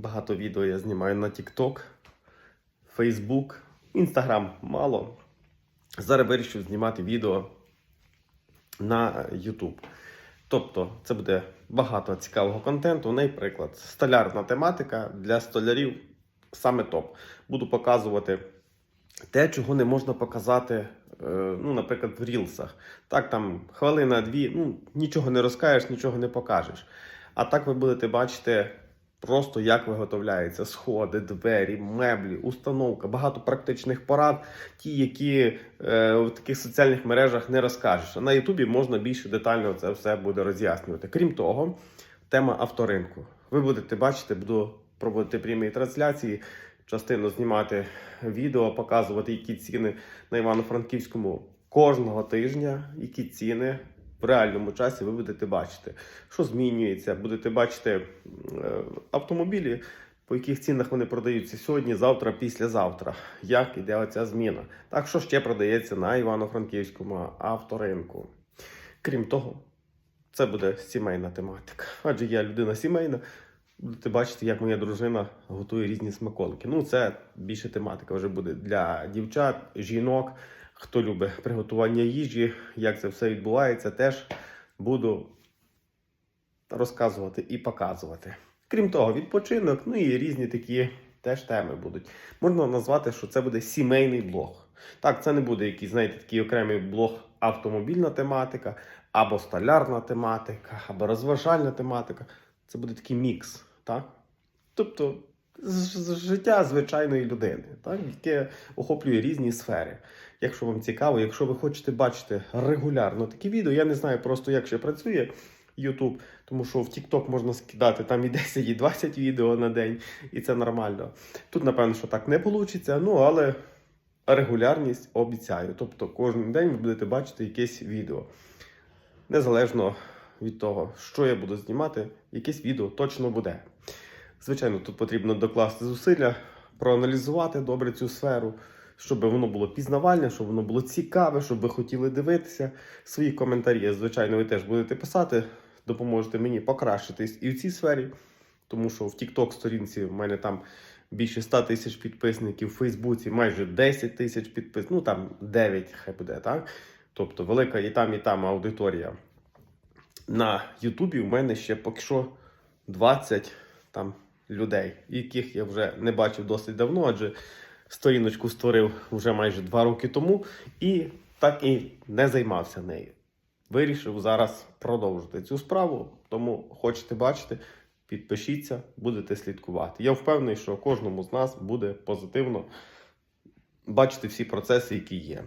Багато відео я знімаю на TikTok, Facebook, Instagram мало. Зараз вирішив знімати відео на YouTube. Тобто, це буде багато цікавого контенту. Наприклад, столярна тематика для столярів саме топ. Буду показувати те, чого не можна показати, е, ну, наприклад, в рілсах. Так, там хвилина-дві, ну, нічого не розкажеш, нічого не покажеш. А так ви будете бачити просто, як виготовляються сходи, двері, меблі, установка, багато практичних порад, ті, які е, в таких соціальних мережах не розкажеш. На Ютубі можна більше детально це все буде роз'яснювати. Крім того, тема авторинку. Ви будете бачити, буду проводити прямі трансляції, частину знімати відео, показувати, які ціни на Івано-Франківському кожного тижня, які ціни в реальному часі ви будете бачити, що змінюється. Будете бачити е, автомобілі, по яких цінах вони продаються сьогодні, завтра, післязавтра. Як іде оця зміна? Так, що ще продається на Івано-Франківському авторинку. Крім того, це буде сімейна тематика. Адже я людина сімейна. Будете бачити, як моя дружина готує різні смаколики. Ну, це більше тематика вже буде для дівчат, жінок. Хто любить приготування їжі, як це все відбувається, теж буду розказувати і показувати. Крім того, відпочинок, ну і різні такі теж теми будуть. Можна назвати, що це буде сімейний блог. Так, це не буде якийсь, знаєте, такий окремий блог автомобільна тематика, або столярна тематика, або розважальна тематика. Це буде такий мікс, так? Тобто з- життя звичайної людини, так? яке охоплює різні сфери. Якщо вам цікаво, якщо ви хочете бачити регулярно такі відео, я не знаю просто, як ще працює YouTube, тому що в TikTok можна скидати там і 10, і 20 відео на день, і це нормально. Тут, напевно, що так не вийде, ну але регулярність обіцяю. Тобто кожен день ви будете бачити якесь відео. Незалежно від того, що я буду знімати, якесь відео точно буде. Звичайно, тут потрібно докласти зусилля, проаналізувати добре цю сферу, щоб воно було пізнавальне, щоб воно було цікаве, щоб ви хотіли дивитися. Свої коментарі, звичайно, ви теж будете писати, допоможете мені покращитись і в цій сфері, тому що в TikTok сторінці в мене там більше 100 тисяч підписників, в Фейсбуці майже 10 тисяч підписників, ну там 9 хай буде, так? Тобто велика і там, і там аудиторія. На Ютубі в мене ще поки що 20 там людей, яких я вже не бачив досить давно, адже сторіночку створив вже майже 2 роки тому і так і не займався нею. Вирішив зараз продовжити цю справу, тому хочете бачити, підпишіться, будете слідкувати. Я впевнений, що кожному з нас буде позитивно бачити всі процеси, які є.